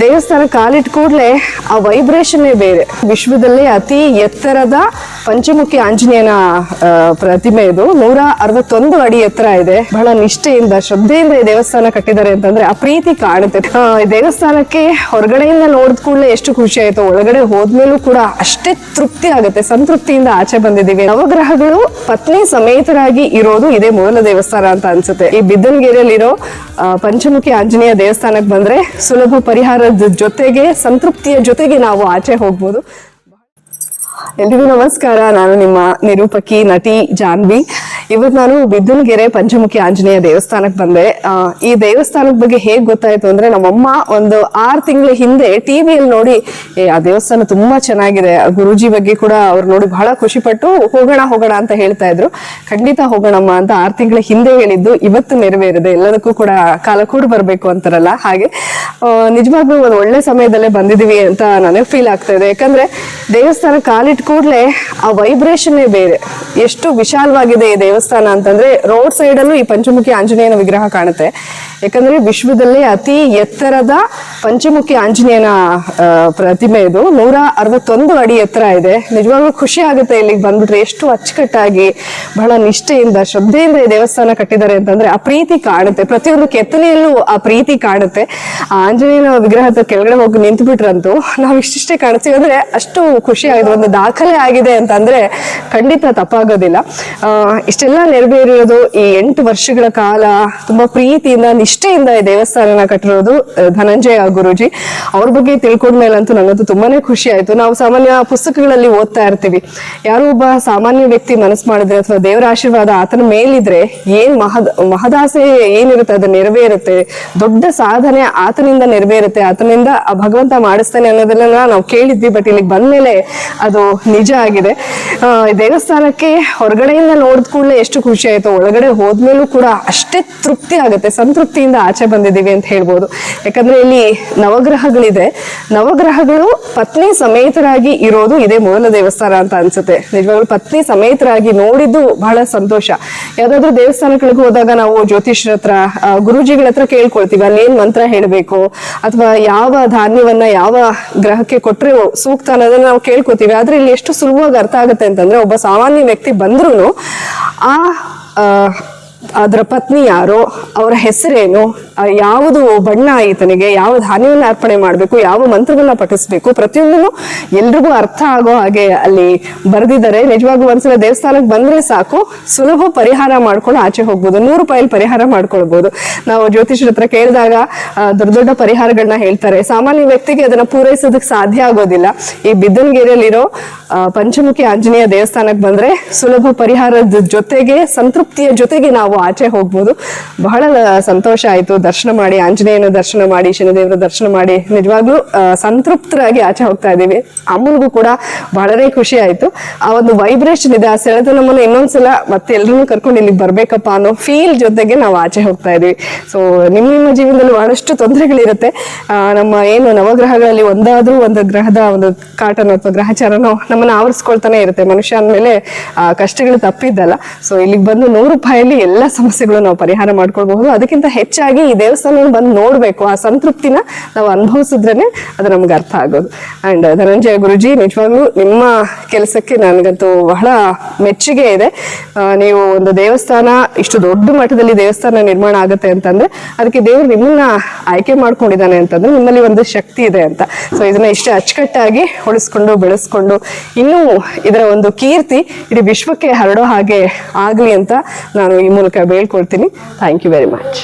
ದೇವಸ್ಥಾನ ಕಾಲಿಟ್ಟ ಕೂಡಲೇ ಆ ವೈಬ್ರೇಷನ್ ಬೇರೆ. ವಿಶ್ವದಲ್ಲೇ ಅತಿ ಎತ್ತರದ ಪಂಚಮುಖಿ ಆಂಜನೇಯನ ಪ್ರತಿಮೆ ಇದು. ನೂರ ಅರವತ್ತೊಂದು ಅಡಿ ಎತ್ತರ ಇದೆ. ಬಹಳ ನಿಷ್ಠೆಯಿಂದ, ಶ್ರದ್ಧೆಯಿಂದ ಈ ದೇವಸ್ಥಾನ ಕಟ್ಟಿದ್ದಾರೆ ಅಂತಂದ್ರೆ ಆ ಪ್ರೀತಿ ಕಾಣುತ್ತೆ. ದೇವಸ್ಥಾನಕ್ಕೆ ಹೊರಗಡೆಯಿಂದ ನೋಡಿದ ಕೂಡಲೇ ಎಷ್ಟು ಖುಷಿ ಆಯ್ತು. ಒಳಗಡೆ ಹೋದ್ಮೇಲೂ ಕೂಡ ಅಷ್ಟೇ ತೃಪ್ತಿ ಆಗುತ್ತೆ. ಸಂತೃಪ್ತಿಯಿಂದ ಆಚೆ ಬಂದಿದ್ದೀವಿ. ನವಗ್ರಹಗಳು ಪತ್ನಿ ಸಮೇತರಾಗಿ ಇರೋದು ಇದೇ ಮೊದಲ ದೇವಸ್ಥಾನ ಅಂತ ಅನ್ಸುತ್ತೆ. ಈ ಬಿದ್ದನಗಿರಿಯಲ್ಲಿರೋ ಪಂಚಮುಖಿ ಆಂಜನೇಯ ದೇವಸ್ಥಾನಕ್ಕೆ ಬಂದ್ರೆ ಸುಲಭ ಪರಿಹಾರದ ಜೊತೆಗೆ, ಸಂತೃಪ್ತಿಯ ಜೊತೆಗೆ ನಾವು ಆಚೆ ಹೋಗ್ಬೋದು. ಎಲ್ರಿಗೂ ನಮಸ್ಕಾರ. ನಾನು ನಿಮ್ಮ ನಿರೂಪಕಿ ನಟಿ ಜಾನ್ವಿ. ಇವತ್ತು ನಾನು ಬಿದ್ದನಗೆರೆ ಪಂಚಮುಖಿ ಆಂಜನೇಯ ದೇವಸ್ಥಾನಕ್ಕೆ ಬಂದೆ. ಈ ದೇವಸ್ಥಾನದ ಬಗ್ಗೆ ಹೇಗ್ ಗೊತ್ತಾಯ್ತು ಅಂದ್ರೆ ನಮ್ಮಮ್ಮ ಒಂದು ಆರು ತಿಂಗಳ ಹಿಂದೆ ಟಿವಿಯಲ್ಲಿ ನೋಡಿ, ಏ, ಆ ದೇವಸ್ಥಾನ ತುಂಬಾ ಚೆನ್ನಾಗಿದೆ ಗುರೂಜಿ ಬಗ್ಗೆ ಕೂಡ ಅವ್ರು ನೋಡಿ ಬಹಳ ಖುಷಿ ಪಟ್ಟು ಹೋಗೋಣ ಹೋಗೋಣ ಅಂತ ಹೇಳ್ತಾ ಇದ್ರು. ಖಂಡಿತ ಹೋಗೋಣಮ್ಮ ಅಂತ ಆರು ತಿಂಗಳ ಹಿಂದೆ ಹೇಳಿದ್ದು, ಇವತ್ತು ನೆರವೇರಿದೆ, ಎಲ್ಲದಕ್ಕೂ ಕೂಡ ಕಾಲ ಕೂಡ ಬರ್ಬೇಕು ಅಂತಾರಲ್ಲ ಹಾಗೆ. ನಿಜವಾಗ್ಲೂ ಒಂದು ಒಳ್ಳೆ ಸಮಯದಲ್ಲೇ ಬಂದಿದೀವಿ ಅಂತ ನನಗೆ ಫೀಲ್ ಆಗ್ತಾ ಇದೆ. ಯಾಕಂದ್ರೆ ದೇವಸ್ಥಾನ ಕಾಲಿಟ್ ಕೂಡಲೇ ಆ ವೈಬ್ರೇಷನ್ ಬೇರೆ. ಎಷ್ಟು ವಿಶಾಲವಾಗಿದೆ ಈ ದೇವಸ್ಥಾನ. ಅಂತಂದ್ರೆ ರೋಡ್ ಸೈಡ್ ಅಲ್ಲೂ ಈ ಪಂಚಮುಖಿ ಆಂಜನೇಯನ ವಿಗ್ರಹ ಕಾಣುತ್ತೆ. ಯಾಕಂದ್ರೆ ವಿಶ್ವದಲ್ಲೇ ಅತಿ ಎತ್ತರದ ಪಂಚಮುಖಿ ಆಂಜನೇಯನ ಪ್ರತಿಮೆ ಇದು. ನೂರ ಅರವತ್ತೊಂದು ಅಡಿ ಎತ್ತರ ಇದೆ. ನಿಜವಾಗ್ಲೂ ಖುಷಿ ಆಗುತ್ತೆ ಇಲ್ಲಿಗೆ ಬಂದ್ಬಿಟ್ರೆ. ಎಷ್ಟು ಅಚ್ಚುಕಟ್ಟಾಗಿ ಬಹಳ ನಿಷ್ಠೆಯಿಂದ ಶ್ರದ್ಧೆಯಿಂದ ಈ ದೇವಸ್ಥಾನ ಕಟ್ಟಿದ್ದಾರೆ ಅಂತಂದ್ರೆ ಆ ಪ್ರೀತಿ ಕಾಣುತ್ತೆ. ಪ್ರತಿಯೊಂದು ಕೆತ್ತನೆಯಲ್ಲೂ ಆ ಪ್ರೀತಿ ಕಾಣುತ್ತೆ. ಆ ಆಂಜನೇಯನ ವಿಗ್ರಹದ ಕೆಳಗಡೆ ಹೋಗಿ ನಿಂತು ಬಿಟ್ರಂತೂ ನಾವು ಇಷ್ಟಿಷ್ಟೇ ಕಾಣಿಸ್ತೀವಿ. ಅಂದ್ರೆ ಅಷ್ಟು ಖುಷಿ ಆಗಿದೆ. ಒಂದು ದಾಖಲೆ ಆಗಿದೆ ಅಂತಂದ್ರೆ ಖಂಡಿತ ತಪ್ಪಾಗೋದಿಲ್ಲ. ಆ, ಇಷ್ಟೆಲ್ಲ ನೆರವೇರಿರೋದು ಈ ಎಂಟು ವರ್ಷಗಳ ಕಾಲ ತುಂಬಾ ಪ್ರೀತಿಯಿಂದ, ನಿಷ್ಠೆಯಿಂದ ಈ ದೇವಸ್ಥಾನನ ಕಟ್ಟಿರೋದು ಧನಂಜಯ ಗುರುಜಿ. ಅವ್ರ ಬಗ್ಗೆ ತಿಳ್ಕೊಂಡ್ಮೇಲಂತೂ ನನಗಂತೂ ತುಂಬಾನೇ ಖುಷಿ ಆಯ್ತು. ನಾವು ಸಾಮಾನ್ಯ ಪುಸ್ತಕಗಳಲ್ಲಿ ಓದ್ತಾ ಇರ್ತೀವಿ. ಯಾರೋ ಒಬ್ಬ ಸಾಮಾನ್ಯ ವ್ಯಕ್ತಿ ಮನಸ್ಸು ಮಾಡಿದ್ರೆ ಅಥವಾ ದೇವರ ಆಶೀರ್ವಾದ ಆತನ ಮೇಲಿದ್ರೆ ಏನ್ ಮಹದ, ಮಹದಾಸೆ ಏನಿರುತ್ತೆ, ಅದು ನೆರವೇರುತ್ತೆ, ದೊಡ್ಡ ಸಾಧನೆ ಆತನಿಂದ ನೆರವೇರುತ್ತೆ, ಆತನಿಂದ ಆ ಭಗವಂತ ಮಾಡಿಸ್ತಾನೆ ಅನ್ನೋದನ್ನ ನಾವು ಕೇಳಿದ್ವಿ, ಬಟ್ ಇಲ್ಲಿಗೆ ಬಂದ್ಮೇಲೆ ಅದು ನಿಜ ಆಗಿದೆ. ದೇವಸ್ಥಾನಕ್ಕೆ ಹೊರಗಡೆಯಿಂದ ನೋಡಿದ ಕೂಡಲೇ ಎಷ್ಟು ಖುಷಿ ಆಯ್ತು, ಒಳಗಡೆ ಹೋದ್ಮೇಲೂ ಕೂಡ ಅಷ್ಟೇ ತೃಪ್ತಿ ಆಗುತ್ತೆ, ಸಂತೃಪ್ತಿಯಿಂದ ಆಚೆ ಬಂದಿದ್ದೀವಿ ಅಂತ ಹೇಳ್ಬೋದು. ಯಾಕಂದ್ರೆ ಇಲ್ಲಿ ನವಗ್ರಹಗಳಿದೆ. ನವಗ್ರಹಗಳು ಪತ್ನಿ ಸಮೇತರಾಗಿ ಇರೋದು ಇದೇ ಮೂಲ ದೇವಸ್ಥಾನ ಅಂತ ಅನ್ಸುತ್ತೆ. ನಿಜವಾಗ್ಲೂ ಪತ್ನಿ ಸಮೇತರಾಗಿ ನೋಡಿದ್ದು ಬಹಳ ಸಂತೋಷ. ಯಾವ್ದಾದ್ರು ದೇವಸ್ಥಾನಗಳಿಗೆ ಹೋದಾಗ ನಾವು ಜ್ಯೋತಿಷ್ಯರ ಹತ್ರ ಗುರೂಜಿಗಳ ಹತ್ರ ಕೇಳ್ಕೊಳ್ತೀವಿ, ಅಲ್ಲಿ ಏನ್ ಮಂತ್ರ ಹೇಳಬೇಕು, ಅಥವಾ ಯಾವ ಧಾನ್ಯವನ್ನ ಯಾವ ಗ್ರಹಕ್ಕೆ ಕೊಟ್ಟರೆ ಸೂಕ್ತ ಅನ್ನೋದನ್ನ ನಾವು ಕೇಳ್ಕೊತೀವಿ ಆದ್ರೆ ಇಲ್ಲಿ ಎಷ್ಟು ಸುಲಭವಾಗಿ ಅರ್ಥ ಆಗುತ್ತೆ ಅಂತಂದ್ರೆ, ಒಬ್ಬ ಸಾಮಾನ್ಯ ವ್ಯಕ್ತಿ ಬಂದ್ರು ಆ ಆ, ಅದರ ಪತ್ನಿ ಯಾರು, ಅವರ ಹೆಸರೇನು ಯಾವುದು ಬಣ್ಣ ಈತನಿಗೆ, ಯಾವ ಧಾನ್ಯವನ್ನು ಅರ್ಪಣೆ ಮಾಡಬೇಕು, ಯಾವ ಮಂತ್ರವನ್ನು ಪಠಿಸ್ಬೇಕು, ಪ್ರತಿಯೊಂದನ್ನು ಎಲ್ರಿಗೂ ಅರ್ಥ ಆಗೋ ಹಾಗೆ ಅಲ್ಲಿ ಬರೆದಿದ್ದಾರೆ. ನಿಜವಾಗ್ಲೂ ಒಂದ್ಸಲ ದೇವಸ್ಥಾನಕ್ಕೆ ಬಂದ್ರೆ ಸಾಕು. ಸುಲಭ ಪರಿಹಾರ ಮಾಡ್ಕೊಂಡು ಆಚೆ ಹೋಗ್ಬೋದು. ನೂರು ರೂಪಾಯಲ್ಲಿ ಪರಿಹಾರ ಮಾಡ್ಕೊಳ್ಬಹುದು ನಾವು ಜ್ಯೋತಿಷ್ಯರ ಹತ್ರ ಕೇಳಿದಾಗ ದೊಡ್ಡ ದೊಡ್ಡ ಪರಿಹಾರಗಳನ್ನ ಹೇಳ್ತಾರೆ. ಸಾಮಾನ್ಯ ವ್ಯಕ್ತಿಗೆ ಅದನ್ನ ಪೂರೈಸೋದಕ್ಕೆ ಸಾಧ್ಯ ಆಗೋದಿಲ್ಲ. ಈ ಬಿದ್ದನಗಿರಿಯಲ್ಲಿರೋ ಪಂಚಮುಖಿ ಆಂಜನೇಯ ದೇವಸ್ಥಾನಕ್ಕೆ ಬಂದ್ರೆ ಸುಲಭ ಪರಿಹಾರದ ಜೊತೆಗೆ, ಸಂತೃಪ್ತಿಯ ಜೊತೆಗೆ ನಾವು ಆಚೆ ಹೋಗ್ಬೋದು. ಬಹಳ ಸಂತೋಷ ಆಯಿತು. ದರ್ಶನ ಮಾಡಿ, ಆಂಜನೇಯನ ದರ್ಶನ ಮಾಡಿ, ಶನಿದೇವರ ದರ್ಶನ ಮಾಡಿ. ನಿಜವಾಗ್ಲೂ ಸಂತೃಪ್ತರಾಗಿ ಆಚೆ ಹೋಗ್ತಾ ಇದೀವಿ ಅಮ್ಮನಿಗೂ ಕೂಡ ಬಹಳನೇ ಖುಷಿ ಆಯಿತು. ಆ ಒಂದು ವೈಬ್ರೇಷನ್ ಇದೆ. ಆ ಸೆಳೆದು ನಮ್ಮನ್ನು ಇನ್ನೊಂದ್ಸಲ ಮತ್ತೆ ಎಲ್ಲರೂ ಕರ್ಕೊಂಡು ಇಲ್ಲಿಗೆ ಬರಬೇಕಪ್ಪ ಅನ್ನೋ ಫೀಲ್ ಜೊತೆಗೆ ನಾವು ಆಚೆ ಹೋಗ್ತಾ ಇದೀವಿ ಸೊ ನಿಮ್ಮ ನಿಮ್ಮ ಜೀವನದಲ್ಲಿ ಬಹಳಷ್ಟು ತೊಂದರೆಗಳಿರುತ್ತೆ. ನಮ್ಮ ಏನು ನವಗ್ರಹಗಳಲ್ಲಿ ಒಂದಾದ್ರೂ ಒಂದು ಗ್ರಹದ ಒಂದು ಕಾಟನ ಅಥವಾ ಗ್ರಹಚಾರನೋ ನಮ್ಮನ್ನ ಆವರಿಸ್ಕೊಳ್ತಾನೆ ಇರುತ್ತೆ. ಮನುಷ್ಯ ಅಂದಮೇಲೆ ಕಷ್ಟಗಳು ತಪ್ಪಿದ್ದಲ್ಲ. ಸೊ ಇಲ್ಲಿಗೆ ಬಂದು ನೂರು ರೂಪಾಯಲ್ಲಿ ಎಲ್ಲ ಸಮಸ್ಯೆಗಳು ನಾವು ಪರಿಹಾರ ಮಾಡ್ಕೊಳ್ಬಹುದು. ಅದಕ್ಕಿಂತ ಹೆಚ್ಚಾಗಿ ಈ ದೇವಸ್ಥಾನ ಬಂದು ನೋಡ್ಬೇಕು. ಆ ಸಂತೃಪ್ತಿನ ನಾವು ಅನುಭವಿಸಿದ್ರೇನೆ ಅದು ನಮ್ಗೆ ಅರ್ಥ ಆಗೋದು. ಅಂಡ್ ಧನಂಜಯ ಗುರುಜಿ, ನಿಜವಾಗ್ಲೂ ನಿಮ್ಮ ಕೆಲಸಕ್ಕೆ ನನಗಂತೂ ಬಹಳ ಮೆಚ್ಚುಗೆ ಇದೆ. ನೀವು ಒಂದು ದೇವಸ್ಥಾನ, ಇಷ್ಟು ದೊಡ್ಡ ಮಟ್ಟದಲ್ಲಿ ದೇವಸ್ಥಾನ ನಿರ್ಮಾಣ ಆಗುತ್ತೆ ಅಂತಂದ್ರೆ, ಅದಕ್ಕೆ ದೇವರು ನಿಮ್ಮನ್ನ ಆಯ್ಕೆ ಮಾಡ್ಕೊಂಡಿದ್ದಾನೆ ಅಂತಂದ್ರೆ ನಿಮ್ಮಲ್ಲಿ ಒಂದು ಶಕ್ತಿ ಇದೆ ಅಂತ. ಸೊ ಇದನ್ನ ಇಷ್ಟು ಅಚ್ಚುಕಟ್ಟಾಗಿ ಉಳಿಸ್ಕೊಂಡು, ಬೆಳೆಸ್ಕೊಂಡು, ಇನ್ನೂ ಇದರ ಒಂದು ಕೀರ್ತಿ ಇಡೀ ವಿಶ್ವಕ್ಕೆ ಹರಡೋ ಹಾಗೆ ಆಗ್ಲಿ ಅಂತ ನಾನು ಈ ಮೂಲಕ ಬೇಳ್ಕೊಳ್ತೀನಿ ಥ್ಯಾಂಕ್ ಯು ವೆರಿ ಮಚ್